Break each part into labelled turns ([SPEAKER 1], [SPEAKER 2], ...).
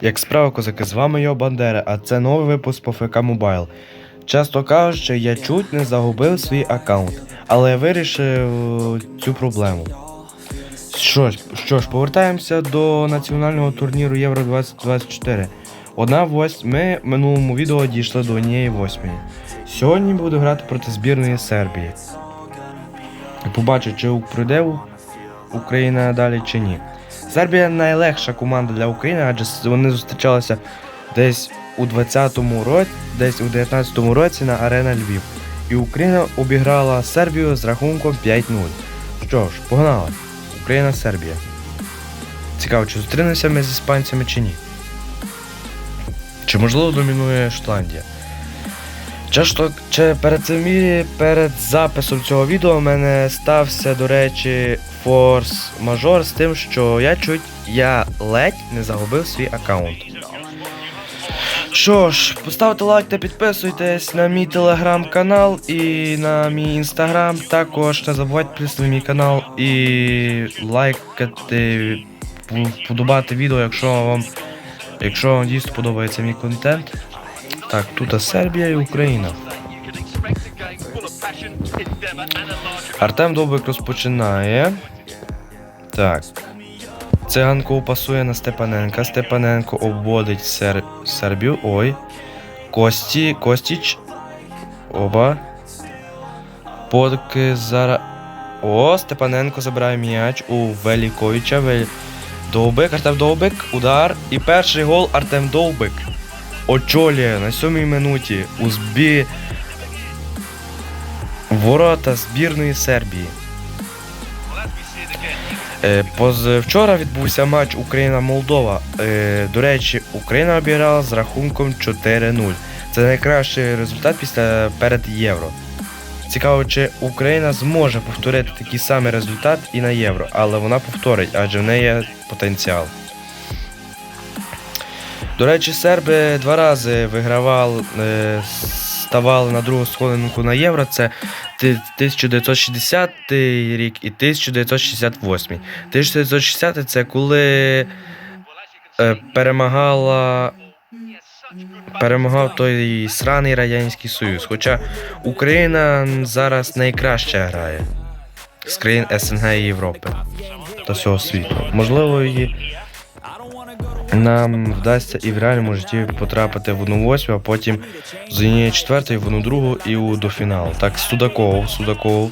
[SPEAKER 1] Як справа козаки, з вами його Бандера, а це новий випуск по ФК Мобайл. Часто кажучи, я чуть не загубив свій аккаунт, але я вирішив е, цю проблему. Що ж, що ж, повертаємося до національного турніру Євро 2024. Одна восьма. Ми в минулому відео дійшли до однієї восьмої. Сьогодні буду грати проти збірної Сербії. Побачу, чи пройде Україна далі чи ні. Сербія найлегша команда для України, адже вони зустрічалися десь у 20-му році, десь у 19-му році на арена Львів. І Україна обіграла Сербію з рахунком 5-0. Що ж, погнали. Україна Сербія. Цікаво, чи зустрінемося ми з іспанцями чи ні. Чи можливо домінує Шотландія? Часто чи перед цим перед записом цього відео в мене стався, до речі, форс-мажор з тим, що я чуть я ледь не загубив свій аккаунт. Що ж, поставте лайк та підписуйтесь на мій телеграм-канал і на мій інстаграм. Також не забувайте підписати на мій канал і лайкати, подобати відео, якщо вам, якщо вам дійсно подобається мій контент. Так, тут Сербія і Україна. Артем Довбик розпочинає. Так. Циганков пасує на Степаненка. Степаненко обводить Сер... Сербію. Ой. Кості. Костіч. Оба. Поки зараз. О, Степаненко забирає м'яч у Веліковича. Вел... Довбик, Артем Довбик, удар. І перший гол Артем Довбик. Очолює на сьомій минуті у збі... ворота збірної Сербії. Е, Позавчора відбувся матч Україна-Молдова. Е, До речі, Україна обіграла з рахунком 4-0. Це найкращий результат після перед євро. Цікаво, чи Україна зможе повторити такий самий результат і на євро, але вона повторить, адже в неї є потенціал. До речі, серби два рази вигравали, е, ставали на другу сходинку на євро. Це 1960 рік і 1968. 1960 це коли е, перемагала. Перемагав той сраний Радянський Союз. Хоча Україна зараз найкраще грає з країн СНГ і Європи та всього світу. Можливо, її нам вдасться і в реальному житті потрапити в одну восьму, а потім з однієї четвертої в одну другу і у до фіналу. Так, Судаков, Судаков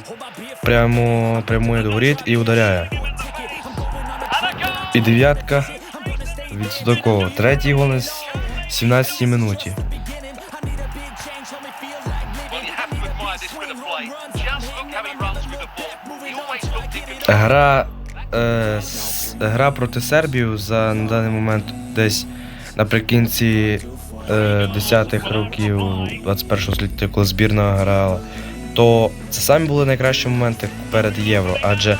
[SPEAKER 1] прямо прямує до воріт і ударяє. І дев'ятка від Судакова. Третій гол на 17 минуті. Гра, е, гра проти Сербії за на даний момент десь наприкінці е, 10-х років 21-го століття, коли збірна грала, то це самі були найкращі моменти перед євро, адже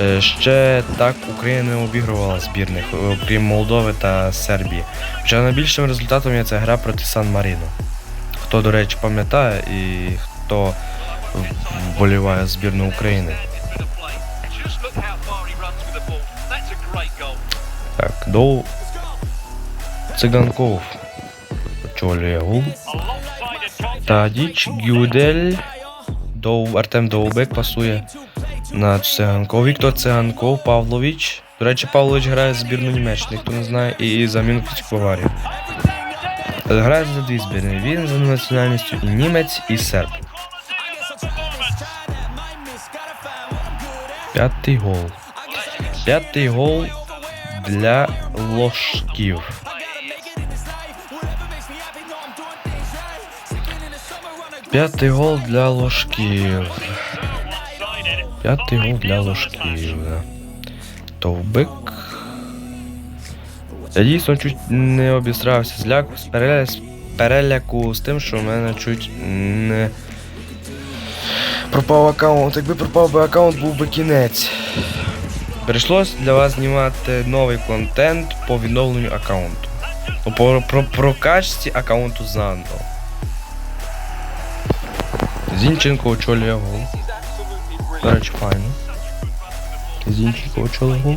[SPEAKER 1] е, ще так Україна не обігрувала збірних, окрім Молдови та Сербії. Хоча найбільшим результатом є ця гра проти Сан Маріно. Хто, до речі, пам'ятає і хто вболіває збірну України. Так, до Циганков очолює гул. Тадіч, Гюдель, Дов, Артем Довбек пасує на Циганков. Віктор Циганков, Павлович. До речі, Павлович грає за збірну Німеччини, хто не знає, і заміну Піцьковарів. Грає за дві збірні. Він за національністю і німець, і серб. П'ятий гол. П'ятий гол для ложків. П'ятий гол для ложків. П'ятий гол для ложків. Товбик. Я дійсно чуть не обістрався з ляку, з переляку з тим, що в мене чуть не пропав аккаунт. Якби пропав би аккаунт, був би кінець. Прийшлось для вас знімати новий контент по відновленню аккаунту. Ну, По про, прокачці аккаунту заново. Зінченко очолює гол. До речі, файно. Зінченко очолює гол.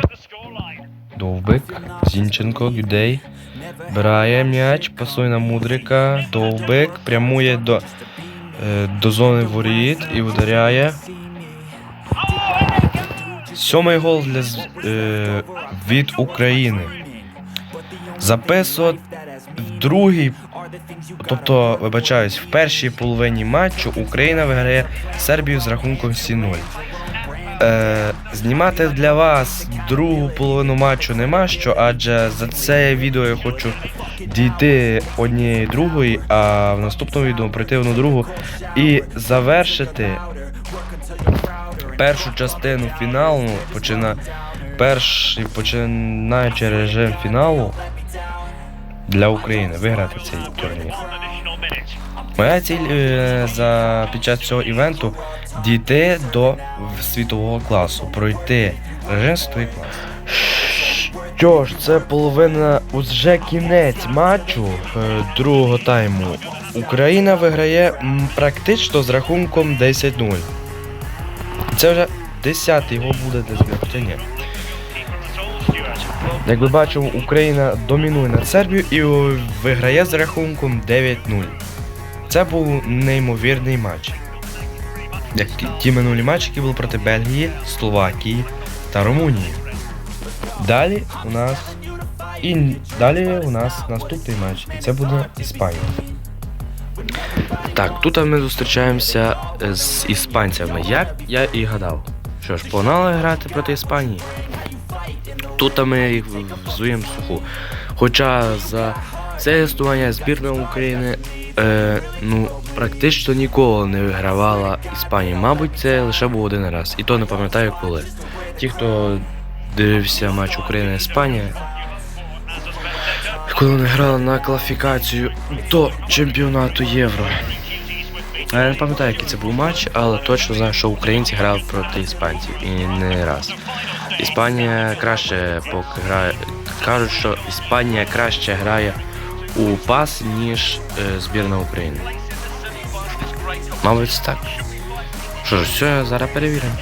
[SPEAKER 2] Scoreline.
[SPEAKER 1] Довбик, Зінченко, Гюдей. Брає м'яч, пасує на Мудрика. Довбик прямує до, е, до зони воріт і ударяє. Сьомий гол для, е, від України. Записо в другій, тобто, вибачаюсь, в першій половині матчу Україна виграє Сербію з рахунком 7-0. Е, знімати для вас другу половину матчу нема що, адже за це відео я хочу дійти однієї другої, а в наступному відео пройти одну другу і завершити першу частину фіналу, почина, перший починаючи режим фіналу для України виграти цей турнір. Моя ціль е, за під час цього івенту дійти до світового класу, пройти режим світовий клас. Що ж, це половина вже кінець матчу е, другого тайму. Україна виграє м, практично з рахунком 10-0. Це вже 10-й гол буде хоча ні. Як ви бачимо, Україна домінує над Сербією і виграє з рахунком 9-0. Це був неймовірний матч. Як ті минулі матчі, які були проти Бельгії, Словакії та Румунії. Далі у нас і далі у нас наступний матч, і це буде Іспанія. Так, тут ми зустрічаємося е, з іспанцями, як я і гадав. Що ж, погнали грати проти Іспанії. Тут ми їх взуємо суху. Хоча за це існування збірна України е, ну, практично ніколи не вигравала Іспанія. Мабуть, це лише був один раз. І то не пам'ятаю коли. Ті, хто дивився матч Україна-Іспанія, коли вони грали на кваліфікацію до чемпіонату Євро. Я не пам'ятаю, який це був матч, але точно знаю, що українці грали проти іспанців і не раз. Іспанія краще поки грає. Кажуть, що Іспанія краще грає у пас, ніж е, збірна України. Мабуть, так. Що ж, все, зараз перевіримо.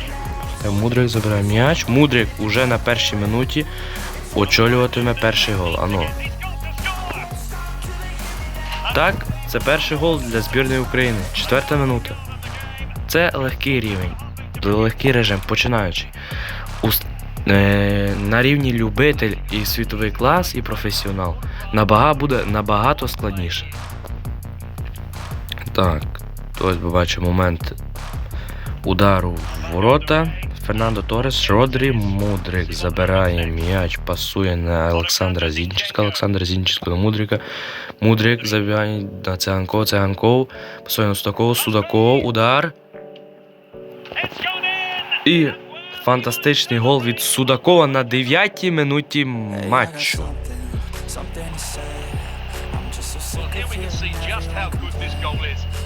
[SPEAKER 1] Мудрик забирає м'яч. Мудрик уже на першій минуті очолюватиме перший гол. Ано. Так, це перший гол для збірної України. Четверта минута. Це легкий рівень. Легкий режим, починаючий. Е, на рівні любитель і світовий клас, і професіонал. Набага буде набагато складніше. Так, ось ми бачимо момент удару в ворота. Фернандо Торес, Родрі, Мудрик забирає м'яч, пасує на Олександра Зінченка. Олександр Зінченко на Мудрика. Мудрик забігає на Циганков, Циганков, пасує на Судаков, Судаков, удар. І фантастичний гол від Судакова на 9-й минуті матчу.
[SPEAKER 2] Well, here we can see just how good this goal is.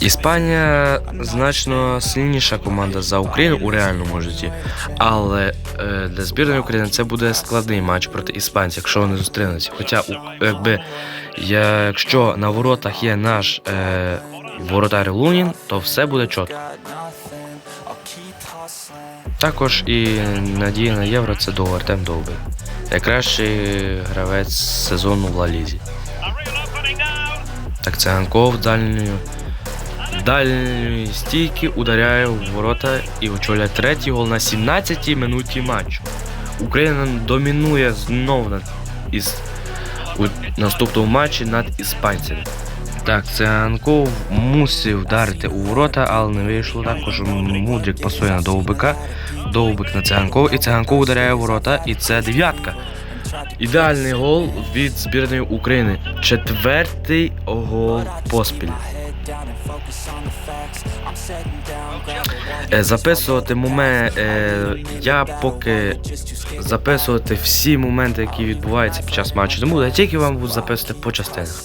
[SPEAKER 1] Іспанія значно сильніша команда за Україну у реальному житті, але е, для збірної України це буде складний матч проти іспанців, якщо вони зустрінуться. Хоча, якби якщо на воротах є наш е, воротар Лунін, то все буде чітко. Також і надія на євро це до Артем Довбик. Найкращий гравець сезону в Ла-Лізі. Так Циганков дальньою дальньої стійки ударяє в ворота і очолює третій гол на 17-й минуті матчу. Україна домінує знов над із у наступному матчі над іспанцями. Так, Циганков мусив вдарити у ворота, але не вийшло. Також Мудрик пасує на Довбика. Довбик на Циганков і Циганков ударяє в ворота. І це дев'ятка. Ідеальний гол від збірної України. Четвертий гол поспіль. Е, Записувати моменти. Я поки записувати всі моменти, які відбуваються під час матчу, буду. Я тільки вам буду записувати по частинах.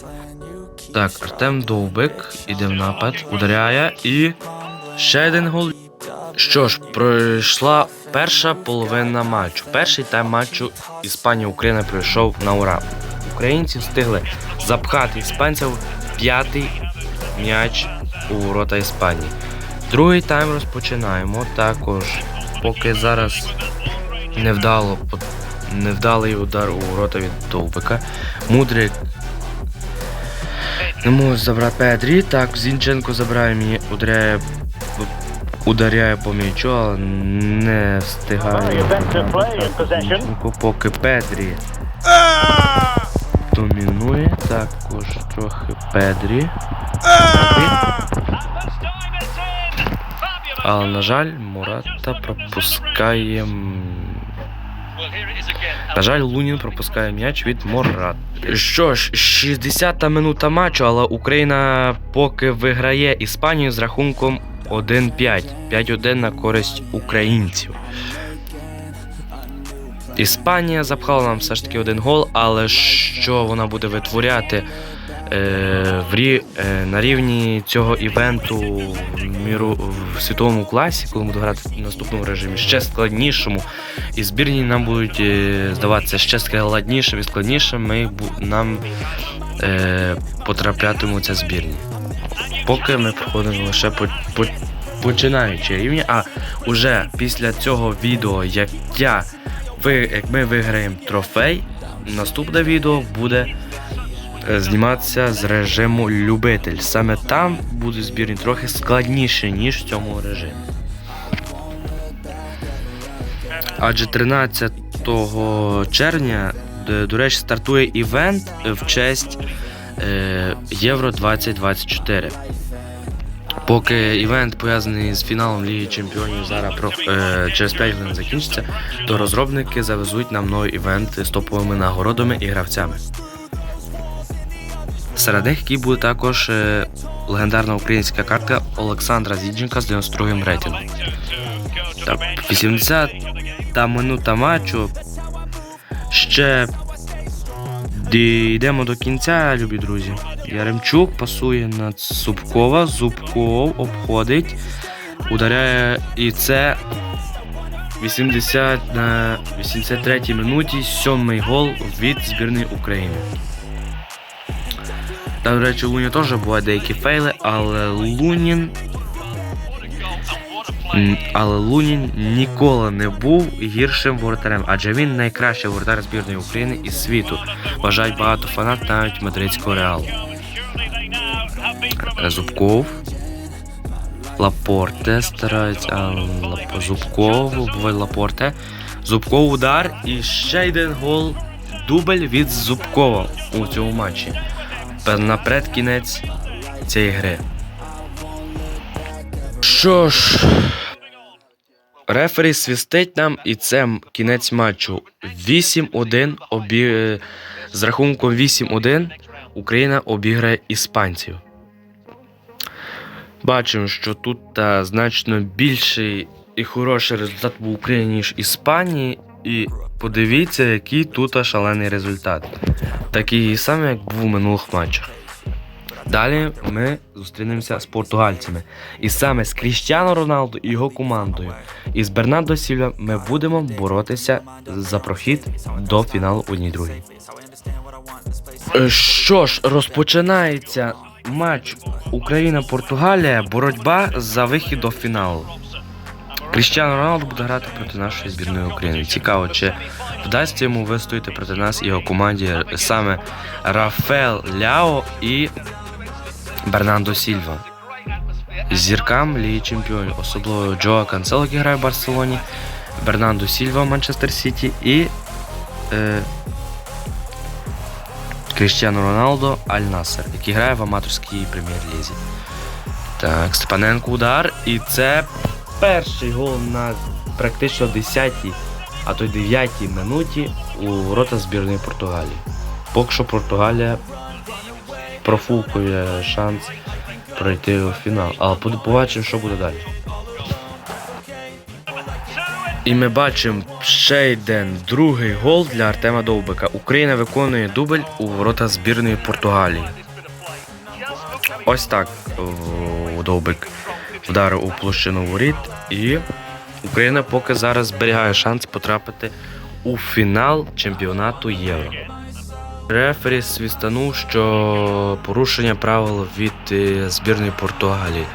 [SPEAKER 1] Так, Артем Довбик іде в напад, ударяє і ще один гол. Що ж, пройшла перша половина матчу. Перший тайм матчу Іспанія-Україна пройшов на ура. Українці встигли запхати іспанців п'ятий м'яч у ворота Іспанії. Другий тайм розпочинаємо. Також, поки зараз невдало, невдалий удар у ворота від Довбика. Мудрик не може забрати Педрі. Так, Зінченко забирає мені, ударяє, ударяє по м'ячу, але не встигає. Поки Педрі домінує. Також трохи Педрі. Але, на жаль, Мурата пропускає. На жаль, Лунін пропускає м'яч від Морат. Що ж, 60-та минута матчу, але Україна поки виграє Іспанію з рахунком 1-5. 5-1 на користь українців. Іспанія запхала нам все ж таки один гол, але що вона буде витворяти е, в рі, е, на рівні цього івенту в, міру, в світовому класі, коли ми будемо грати в наступному режимі, ще складнішому, і збірні нам будуть е, здаватися ще складнішим і складнішим, ми, нам е, потраплятимуться збірні. Поки ми проходимо лише по, по, починаючи рівні, а уже після цього відео, як я ви, як ми виграємо трофей, наступне відео буде е, зніматися з режиму любитель. Саме там будуть збірні трохи складніші, ніж в цьому режимі. Адже 13 червня, до речі, стартує івент в честь е, Євро 2024. Поки івент пов'язаний з фіналом Ліги Чемпіонів зараз про, е, через 5 хвилин закінчиться, то розробники завезуть нам новий івент з топовими нагородами і гравцями. Серед них які буде також е, легендарна українська картка Олександра Зідженка з 92-м рейтингом. Так, 80 та минута матчу. Ще дійдемо до кінця, любі друзі. Яремчук пасує на Зубкова. Зубков обходить, ударяє і це 80 на 83-й минуті, сьомий гол від збірної України. Та, до речі, Луні теж бувають деякі фейли, але Лунін. Але Лунін ніколи не був гіршим воротарем, адже він найкращий воротар збірної України і світу. Вважають багато фанат навіть мадридського реалу. Зубков. Лапорте старається. а. Зубков, буває Лапорте. Зубков удар і ще один гол. Дубль від Зубкова у цьому матчі. Пе- На предкінець цієї гри. Що ж, рефері свистить нам, і це кінець матчу. 8-1 обі... з рахунком 8-1 Україна обіграє іспанців. Бачимо, що тут та, значно більший і хороший результат в Україні, ніж Іспанії. І подивіться, який тут шалений результат. Такий самий, як був у минулих матчах. Далі ми зустрінемося з португальцями. І саме з Кріштіано Роналду і його командою. І з Бернардо Сільва ми будемо боротися за прохід до фіналу одній другій. Е, Що ж, розпочинається матч Україна-Португалія. Боротьба за вихід до фіналу. Кріштіано Роналду буде грати проти нашої збірної України. Цікаво, чи вдасться йому вистояти проти нас і його команді саме Рафел Ляо і Бернандо Сільва. Зіркам Ліги Чемпіонів, особливо Джоа Канцело, який грає в Барселоні, Бернандо Сільва в Манчестер Сіті і е, Кріштіано Роналдо Аль Насер, який грає в аматорській прем'єр-лізі. Так, Степаненко удар. І це перший гол на практично 10-й, а то й 9-й минуті у ворота збірної Португалії. Поки що Португалія профукує шанс пройти у фінал. Але побачимо, що буде далі. І ми бачимо ще один другий гол для Артема Довбика. Україна виконує дубль у ворота збірної Португалії. Ось так Довбик вдарив у площину воріт. І Україна поки зараз зберігає шанс потрапити у фінал чемпіонату Євро. Рефері свістанув, що порушення правил від е, збірної Португалії.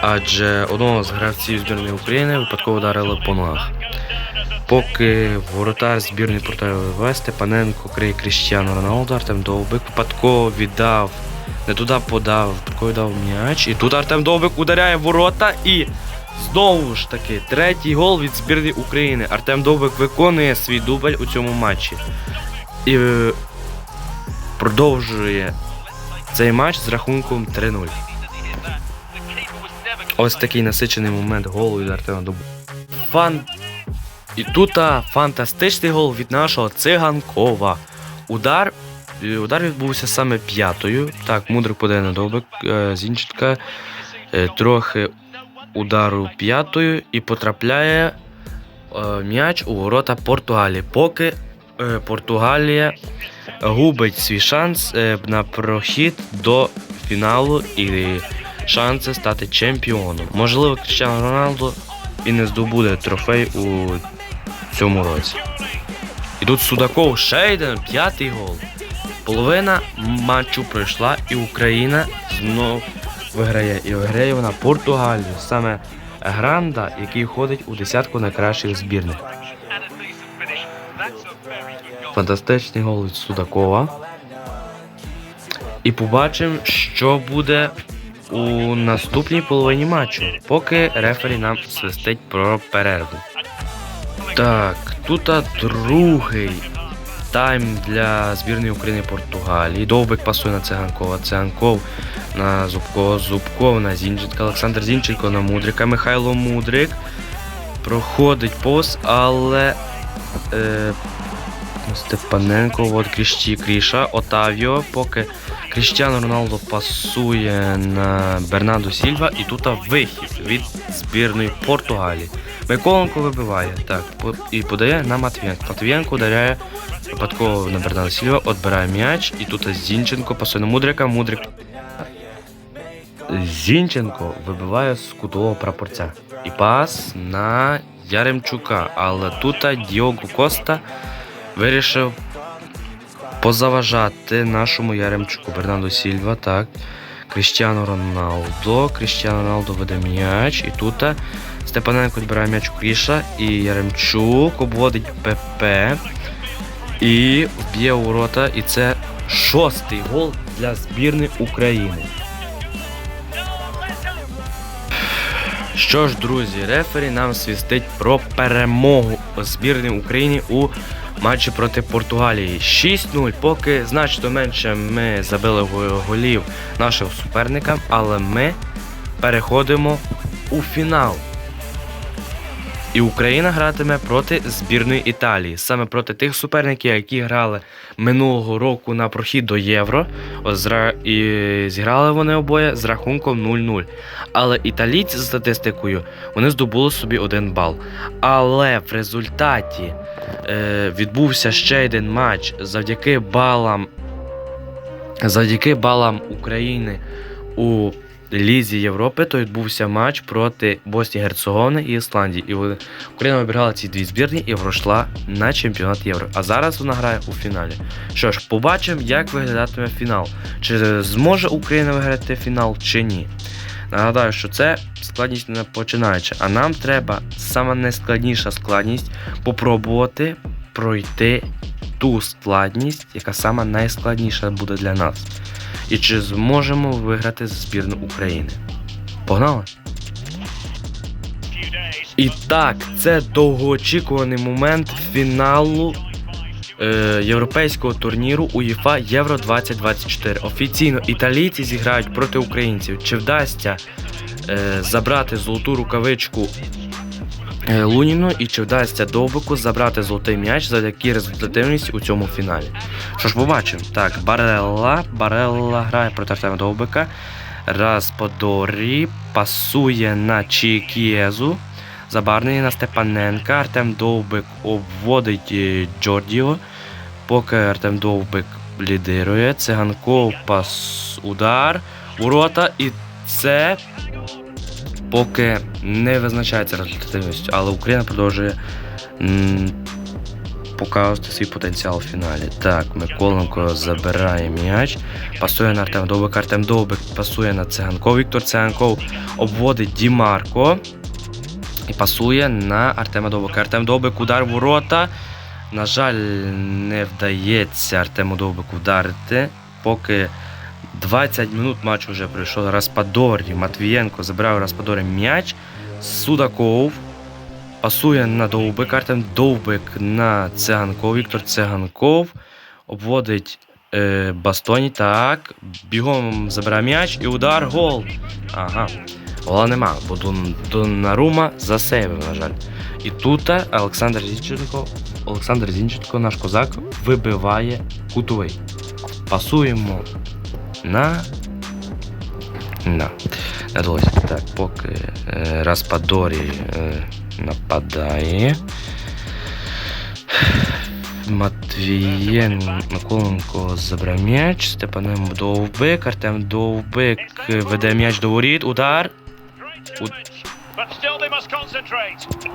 [SPEAKER 1] адже одного з гравців збірної України випадково ударили по ногах. Поки воротар збірної Португалії Степаненко криє Кріштіану Роналду, Артем Довбик випадково віддав, не туди подав, випадково віддав м'яч. І тут Артем Довбик ударяє ворота і знову ж таки третій гол від збірної України. Артем Довбик виконує свій дубль у цьому матчі. І е, продовжує цей матч з рахунком 3-0. Ось такий насичений момент голу від Артема Довбика. Фан і тут фантастичний гол від нашого циганкова. Удар. е, Удар відбувся саме п'ятою. Так, мудрик подає на довбик. е, Зінченка. е, Трохи удару п'ятою і потрапляє м'яч у ворота Португалії. Поки Португалія губить свій шанс е, на прохід до фіналу і шанси стати чемпіоном. Можливо, Кріштіану Роналду і не здобуде трофей у цьому році. І тут Судаков ще один п'ятий гол. Половина матчу пройшла, і Україна знов виграє. І виграє вона Португалію. Саме Гранда, який входить у десятку найкращих збірних. Фантастичний гол від Судакова. І побачимо, що буде у наступній половині матчу, поки рефері нам свистить про перерву. Так, тут другий тайм для збірної України Португалії. Довбик пасує на Циганкова. Циганков на Зубкова. Зубков на Зінченка. Олександр Зінченко на Мудрика. Михайло Мудрик проходить повз, але е, Степаненко, от Кріщі Кріша, Отавіо, поки Кріштіану Роналдо пасує на Бернардо Сільва, і тут вихід від збірної Португалії. Миколенко вибиває, так, і подає на Матвієнко. Матвієнко ударяє випадково на Бернардо Сільва, відбирає м'яч, і тут Зінченко пасує на Мудрика, Мудрик. Зінченко вибиває з кутового прапорця. І пас на Яремчука. Але тут Діого Коста вирішив позаважати нашому Яремчуку Бернардо Сільва. Так. Кріштіану Роналдо. Кріштіану Роналдо веде м'яч. І тут Степаненко відбирає м'яч у Кріша. І Яремчук обводить ПП. І вб'є у ворота. І це шостий гол для збірної України. Що ж, друзі, рефері нам свістить про перемогу збірної України у матчі проти Португалії. 6-0, поки значно менше ми забили голів нашим суперникам, але ми переходимо у фінал. І Україна гратиме проти збірної Італії, саме проти тих суперників, які грали минулого року на прохід до Євро. І зіграли вони обоє з рахунком 0-0. Але італійці за статистикою вони здобули собі один бал. Але в результаті е, відбувся ще один матч завдяки балам, завдяки балам України у Лізі Європи, то відбувся матч проти Боснії Герцеговини і Ісландії. І Україна обіграла ці дві збірні і пройшла на чемпіонат Євро. А зараз вона грає у фіналі. Що ж, побачимо, як виглядатиме фінал. Чи зможе Україна виграти фінал, чи ні. Нагадаю, що це складність не починаюча, а нам треба саме найскладніша складність попробувати пройти ту складність, яка сама найскладніша буде для нас. І чи зможемо виграти збірну України? Погнали! І так, це довгоочікуваний момент фіналу е, європейського турніру УЄФА Євро 2024. Офіційно італійці зіграють проти українців. Чи вдасться е, забрати золоту рукавичку Луніну і чи вдасться Довбику забрати золотий м'яч завдяки результативності у цьому фіналі? Що ж, побачимо. Так, Барелла. Барелла грає проти Артема Довбика. Расподорі пасує на Чікієзу. Забарний на Степаненка. Артем Довбик обводить е, Джордіо. Поки Артем Довбик лідирує. Циганков пас удар. Урота. І це поки не визначається результативністю, але Україна продовжує показувати свій потенціал в фіналі. Так, Миколенко забирає м'яч, пасує на Артем Довбик, Артем Довбик пасує на Циганков, Віктор Циганков обводить Дімарко і пасує на Артема Довбика. Артем Довбик удар в ворота. На жаль, не вдається Артему Довбику вдарити, поки 20 минут матчу вже пройшов. Распадорі, Матвієнко забирає Распадорі м'яч. Судаков пасує на Довбик. Артем Довбик на Циганков. Віктор Циганков обводить е, Бастоні. Так. Бігом забирає м'яч і удар гол. Ага. Гола нема, бо Дон- Донарума засейвив, на жаль. І тут Олександр Зінченко, Олександр Зінченко, наш козак, вибиває кутовий. Пасуємо на. На. Не вдалося. Так, поки е, Распадорі е, нападає. Матвієн Миколенко забрав м'яч, Степанем Довбик, Артем Довбик веде м'яч до воріт, удар.
[SPEAKER 2] Concentrate.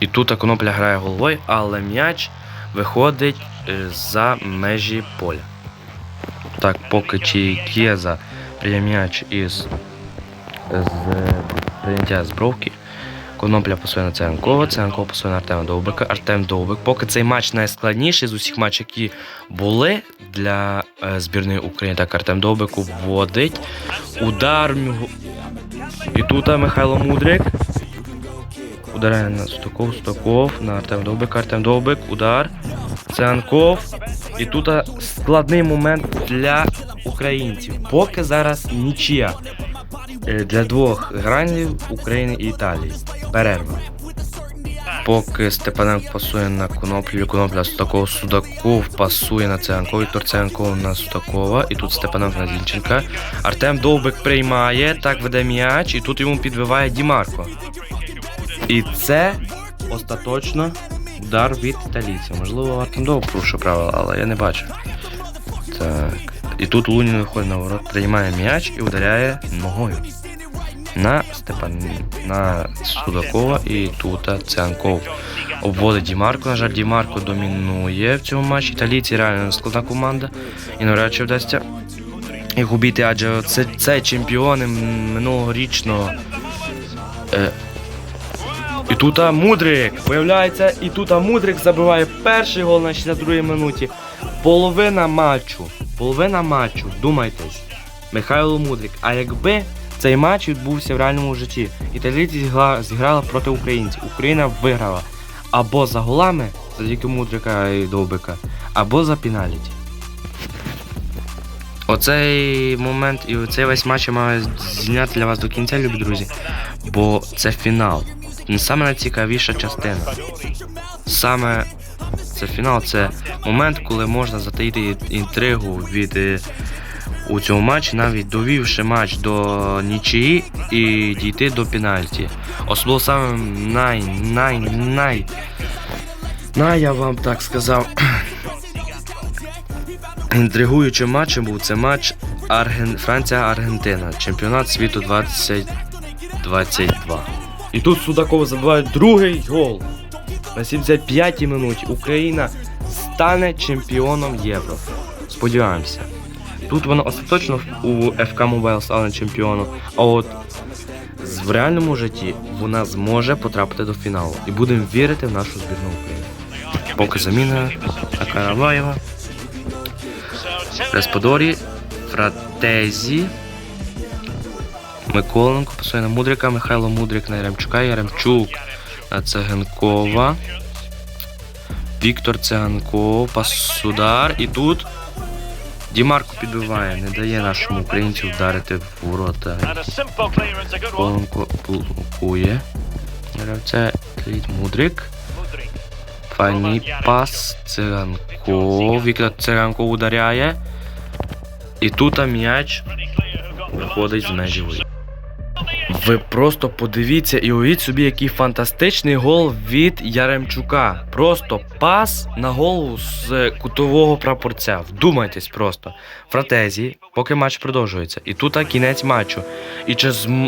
[SPEAKER 1] І тут Конопля грає головою, але м'яч виходить е, за межі поля. Так, поки Чікеза прийняє м'яч із з прийняття з. Конопля пасує на Циганкова, Циганков пасує на Артема Довбика, Артем Довбик. Поки цей матч найскладніший з усіх матчів, які були для е, збірної України, так Артем Довбик вводить. Удар. І тут Михайло Мудрик. Ударяє на Стуков, Стуков, на Артем Довбик, Артем Довбик, удар. Циганков. І тут складний момент для українців. Поки зараз нічия Е, для двох гранів України і Італії. Перерва. Поки Степаненко пасує на Коноплю, Конопля Судаков, Судаков пасує на Циганкова, Віктор Циганков на Судакова, і тут Степаненко на Зінченка. Артем Довбик приймає, так веде м'яч, і тут йому підбиває Дімарко. І це остаточно удар від італійців. Можливо, Довбик порушив правила, але я не бачу. Так. І тут Лунін виходить на ворот, приймає м'яч і ударяє ногою. На Степан на Судакова і тут Цианков обводить Дімарко. На жаль, Дімарко домінує в цьому матчі. Італійці реально складна команда. І навряд чи вдасться їх убити, адже це, це чемпіони минулорічного. Е, і тут Мудрик появляється, і тут Мудрик забиває перший гол на 62 минуті. Половина матчу. Половина матчу, думайтесь. Михайло Мудрик. А якби цей матч відбувся в реальному житті, італійці зіграли проти українців. Україна виграла або за голами, завдяки Мудрика і Довбика, або за пеналіті. Оцей момент і оцей весь матч я маю зняти для вас до кінця, любі друзі. Бо це фінал. Не саме найцікавіша частина. Саме це фінал, це момент, коли можна затаїти інтригу від е, у цьому матчі, навіть довівши матч до нічиї і дійти до пенальті. Особливо саме най, най, най. Най, я вам так сказав. Інтригуючим матчем був це матч Арген... Франція-Аргентина, чемпіонат світу 2022. І тут Судаков забиває другий гол. На 75-й минуті Україна стане чемпіоном Євро. Сподіваємося. Тут вона остаточно у ФК Мобайл стане чемпіоном, а от в реальному житті вона зможе потрапити до фіналу. І будемо вірити в нашу збірну України. Поки заміна Акараваєва,
[SPEAKER 2] So
[SPEAKER 1] Респодорі, Фратезі, Миколенко на Мудрика, Михайло Мудрик на Яремчука, Яремчук на Цегенкова. Віктор Циганков, пас-удар. І тут Дімарко підбиває, не дає нашому українцю вдарити в ворота. Миколенко блокує. Гравця Мудрик. Файний пас Циганков. Віктор Циганков ударяє. І тут м'яч виходить з межі. Ви просто подивіться і уявіть собі, який фантастичний гол від Яремчука. Просто пас на голову з кутового прапорця. Вдумайтесь просто. Фратезі, поки матч продовжується. І тут кінець матчу. І чи зм...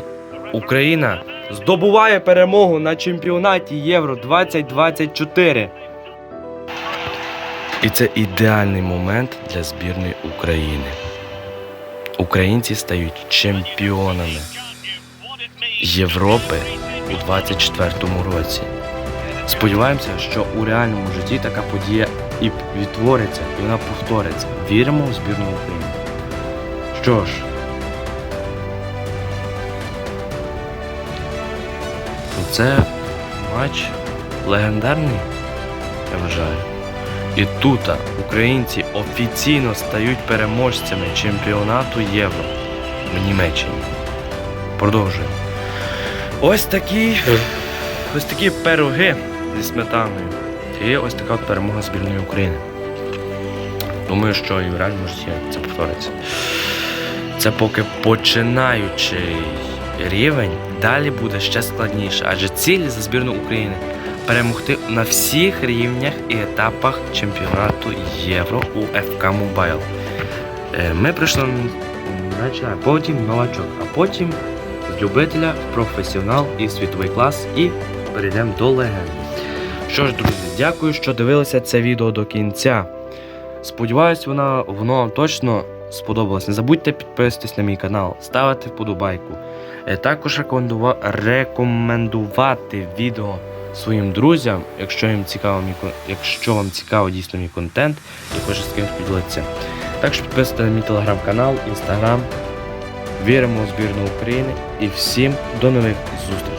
[SPEAKER 1] Україна здобуває перемогу на чемпіонаті Євро 2024. І це ідеальний момент для збірної України. Українці стають чемпіонами Європи у 24-му році. Сподіваємося, що у реальному житті така подія і відтвориться, і вона повториться. Віримо в збірну України. Що ж, це матч легендарний, я вважаю. І тут українці офіційно стають переможцями чемпіонату Євро в Німеччині. Продовжуємо. Ось такі, ось такі пироги зі сметаною. І ось така перемога збірної України. Думаю, що і в реальному житті це повториться. Це поки починаючий рівень, далі буде ще складніше, адже ціль за збірну України перемогти на всіх рівнях і етапах чемпіонату Євро у ФК Мобайл. Е, Ми прийшли потім новачок, а потім любителя в професіонал і світовий клас, і перейдемо до легенди. Що ж, друзі, дякую, що дивилися це відео до кінця. Сподіваюсь, вона, воно вам точно сподобалось. Не забудьте підписатись на мій канал, ставити вподобайку. Е, Також рекомендувати відео своїм друзям, якщо їм цікаво якщо вам цікаво дійсно мій контент, і хочете з кимось поділитися. Також підписуйтесь на мій телеграм-канал, інстаграм. Віримо у збірну України і всім до нових зустрічей!